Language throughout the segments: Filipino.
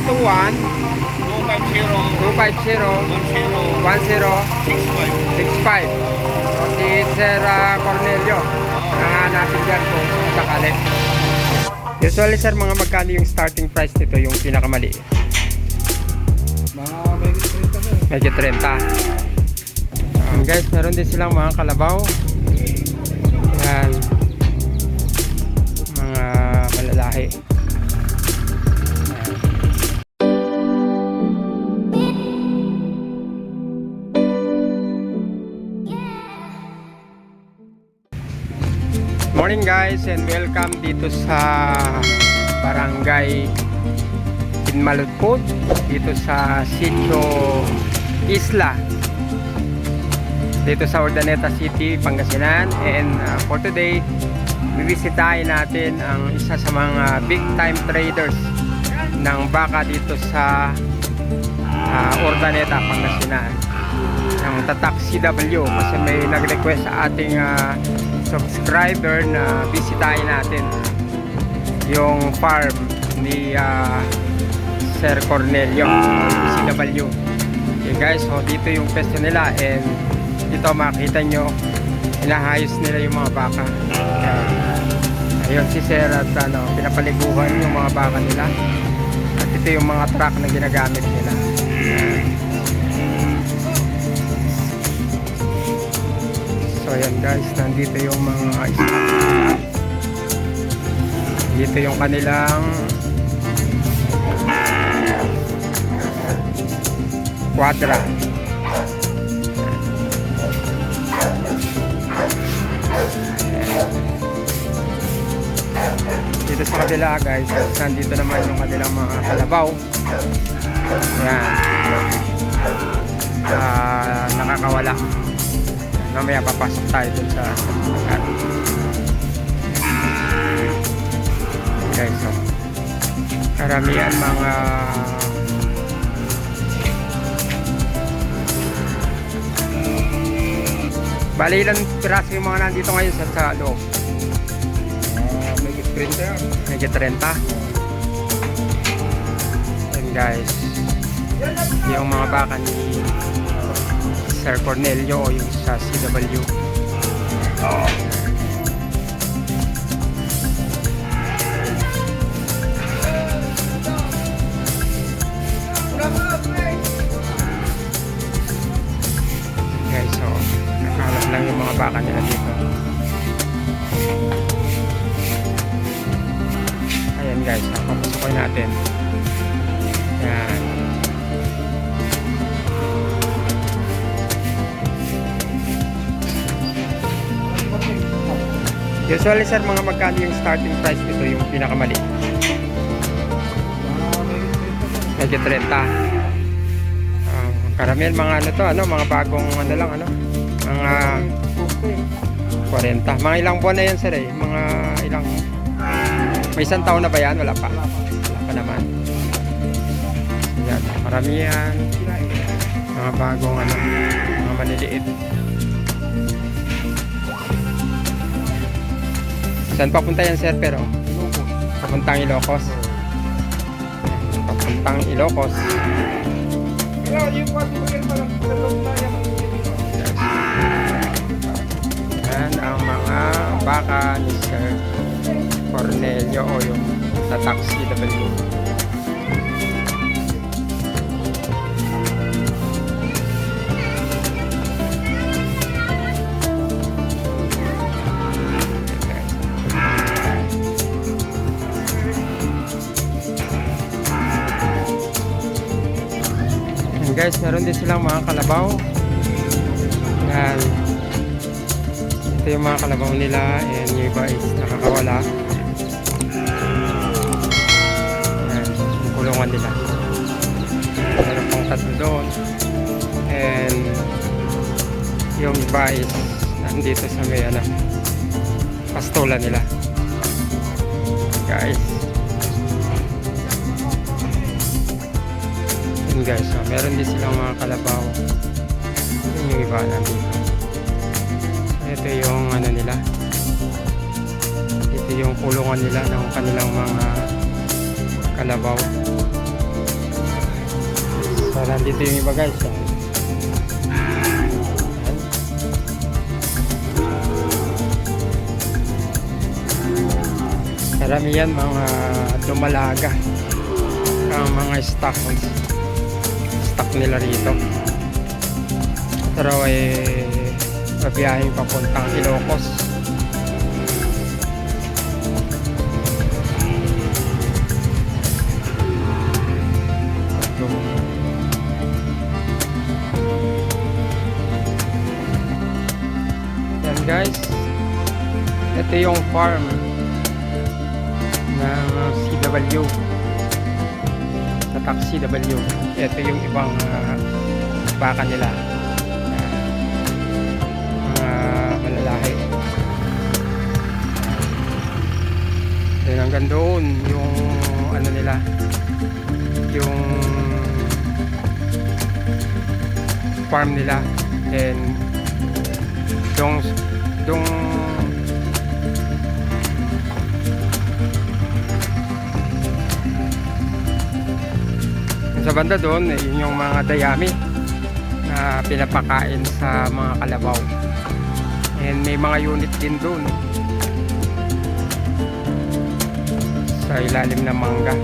0921 250 250 1065. 1065. So, si Sir ah, Cornelio. Nanganapin dyan kung sakali. Usually sir, mga magkano yung starting price nito, yung pinakamali? Mga ito na. Medyo 30. Um, guys, meron din silang mga kalabaw. Yan. Mga malalahi. Morning guys and welcome dito sa Barangay Pinmaludpod dito sa Sitio Isla. Dito sa Urdaneta City, Pangasinan. And uh, for today bibisitahin natin ang isa sa mga big time traders ng baka dito sa uh, Urdaneta, Pangasinan. Ng Tatak CW kasi may nag-request sa ating uh, subscriber na bisitahin natin yung farm ni uh, Sir Cornelio CW okay guys so dito yung pwesto nila and dito makita nyo inahayos nila yung mga baka. Ayan. ayun si Sir at ano, pinapaliguan yung mga baka nila. At ito yung mga truck na ginagamit nila ayan guys nandito yung mga stock dito yung kanilang quadra dito sa kabila guys nandito naman yung kanilang mga kalabaw. Yan Ah, nakakawala mamaya papasok tayo dun sa at guys so karamihan mga bali ilan piraso yung mga nandito ngayon sa, sa loob? Ah, may printer. medyo 30 and guys. Yung mga baka ni Sir Cornelio o yung sa CW guys so nakalat lang yung mga baka nila dito. Ayan guys so, papasukin natin. Yan usually sir mga magkano yung starting price nito yung pinakamali medyo 30 Ah, karamihan mga ano to ano mga bagong ano lang ano mga 40 mga ilang buwan na yan sir eh. Mga ilang may isang taon na ba yan? Wala pa. Wala pa naman. Yan karamihan. Mga bagong ano mga maliliit saan papunta yan sir pero papuntang Ilocos papuntang Ilocos Kaya yung pati yan parang dalawang na yan. Yan ang mga baka ni Sir Cornelio o yung sa taxi W. guys, meron din silang mga kalabaw. Yan. Ito yung mga kalabaw nila and yung iba is nakakawala. Yan, yung kulungan nila. Meron pang tatlo doon. And yung iba is nandito sa may ano, pastola nila. Guys. Yun guys, so, meron din silang mga kalabaw. Yun yung iba nandito. Ito yung ano nila. Ito yung kulungan nila ng kanilang mga kalabaw. So, nandito yung iba guys. Ayan. Karamihan mga dumalaga ang mga stock stock nila rito. Pero eh mabiyahing papuntang Ilocos. Yan guys. Ito yung farm ng CW sa tax CW ito yung ibang ah, baka nila. Mga malalahi. Then hanggang doon yung ano nila. Yung farm nila. And yung yung sa banda doon eh, yun yung mga dayami na pinapakain sa mga kalabaw and may mga unit din doon sa ilalim ng mangga.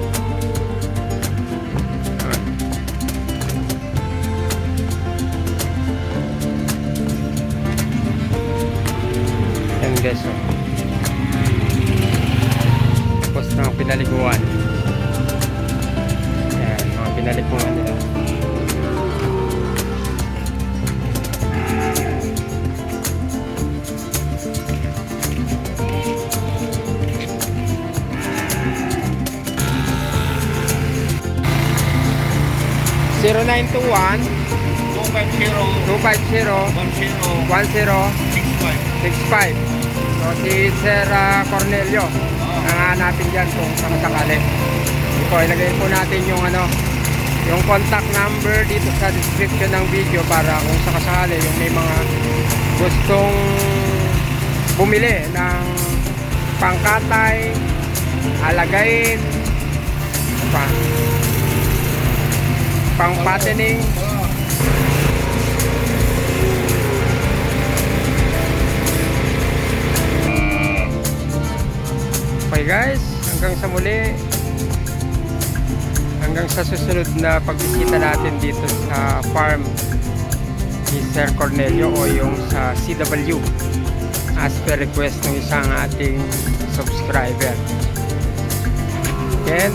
Yan guys oh. Tapos ng pinaliguan 0921 250 250 10 65 So si Sir ah, Cornelio. Oh. ang natin dyan kung sakasakali so ilagay po natin yung ano yung contact number dito sa description ng video para kung sakasakali yung may mga gustong bumili ng pangkatay, alagain, ano pa, pang pattening, Okay guys, hanggang sa muli. Hanggang sa susunod na pagbisita natin dito sa farm ni Sir Cornelio o yung sa CW as per request ng isang ating subscriber. Again,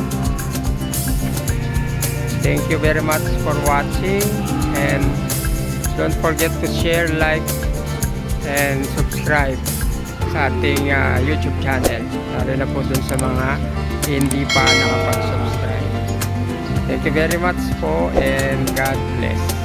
thank you very much for watching and don't forget to share, like, and subscribe sa ating ah, YouTube channel. Lalo na po dun sa mga hindi pa nakapag-subscribe. Thank you very much po and God bless.